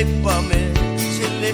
Ay pa me chile